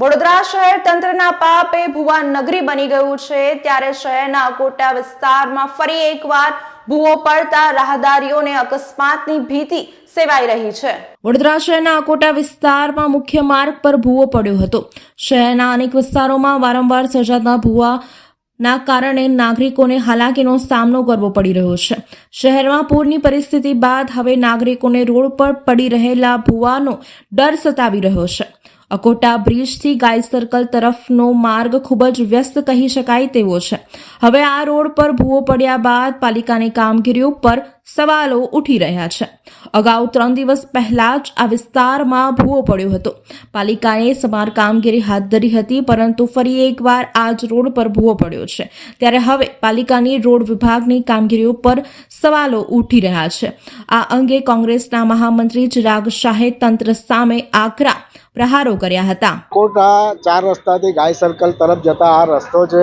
વડોદરા શહેર તંત્રના પાપે ભુવા નગરી બની ગયું છે. ત્યારે શહેરના અકોટા વિસ્તારમાં ફરી એકવાર ભૂવો પડતા રાહદારીઓને અકસ્માતની ભીતિ સેવાઈ રહી છે. વડોદરા શહેરના અકોટા વિસ્તારમાં મુખ્ય માર્ગ પર ભૂવો પડ્યો હતો. શહેરના અનેક વિસ્તારોમાં વારંવાર સર્જાતા ભૂવા ના કારણે નાગરિકોને હાલાકીનો સામનો કરવો પડી રહ્યો છે. શહેરમાં પૂરની પરિસ્થિતિ બાદ હવે નાગરિકોને રોડ પર પડી રહેલા ભૂવાનો ડર સતાવી રહ્યો છે. અકોટા બ્રિજથી ગાય સર્કલ તરફનો માર્ગ ખૂબ જ વ્યસ્ત કહી શકાય તેવો છે. હવે આ રોડ પર ભૂવો પડ્યા બાદ પાલિકાની કામગીરી ઉપર સવાલો ઉઠી રહ્યા છે. અગાઉ ત્રણ દિવસ પહેલા જ આ વિસ્તારમાં ભૂવો પડ્યો હતો. પાલિકાએ સમાર કામગીરી હાથ ધરી હતી, પરંતુ ફરી એકવાર આ જ રોડ પર ભૂવો પડ્યો છે. ત્યારે હવે પાલિકાની રોડ વિભાગની કામગીરી ઉપર સવાલો ઉઠી રહ્યા છે. આ અંગે કોંગ્રેસના મહામંત્રી ચિરાગ શાહે તંત્ર સામે આકરા પ્રહારો કર્યા હતા. કોટા ચાર રસ્તાથી ગાય સર્કલ તરફ જતા આ રસ્તો છે.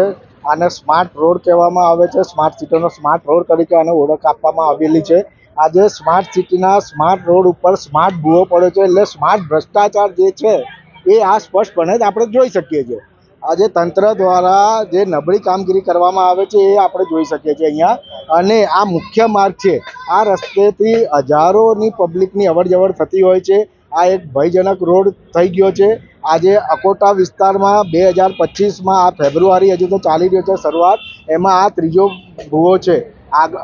આને સ્માર્ટ રોડ કહેવામાં આવે છે. સ્માર્ટ સિટીનો સ્માર્ટ રોડ તરીકે આને ઓળખ આપવામાં આવેલી છે. આજે સ્માર્ટ સિટીના સ્માર્ટ રોડ ઉપર સ્માર્ટ ભૂવો પડ્યો છે એટલે સ્માર્ટ ભ્રષ્ટાચાર જે છે એ આ સ્પષ્ટપણે જ આપણે જોઈ શકીએ છીએ. આજે તંત્ર દ્વારા જે નબળી કામગીરી કરવામાં આવે છે એ આપણે જોઈ શકીએ છીએ અહીંયા. અને આ મુખ્ય માર્ગ છે. આ રસ્તેથી હજારોની પબ્લિકની અવર જવર થતી હોય છે. આ એક ભયજનક રોડ થઈ ગયો છે. આજે અકોટા વિસ્તારમાં બે હજાર પચીસમાં આ ફેબ્રુઆરી હજુ તો ચાલી રહ્યો છે શરૂઆત. એમાં આ ત્રીજો ભૂવો છે.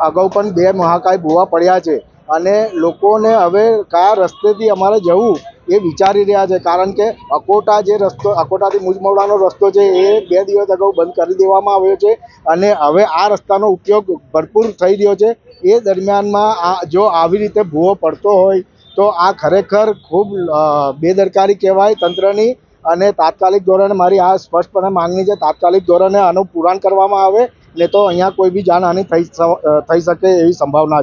અગાઉ પણ બે મહાકાય ભૂવા પડ્યા છે. અને લોકોને હવે કયા રસ્તેથી અમારે જવું એ વિચારી રહ્યા છે. કારણ કે અકોટા જે રસ્તો, અકોટાથી મુજમવડાનો રસ્તો છે એ બે દિવસ અગાઉ બંધ કરી દેવામાં આવ્યો છે. અને હવે આ રસ્તાનો ઉપયોગ ભરપૂર થઈ રહ્યો છે. એ દરમિયાનમાં આ, જો આવી રીતે ભૂવો પડતો હોય તો આ ખરેખર ખૂબ બેદરકારી કહેવાય તંત્રની અને તાત્કાલિક ધોરણે મારી આ સ્પષ્ટપણે માંગણી છે, તાત્કાલિક ધોરણે આનું પુરાણ કરવામાં આવે ને તો અહીંયા કોઈ બી જાનહાનિ થઈ થઈ શકે એવી સંભાવના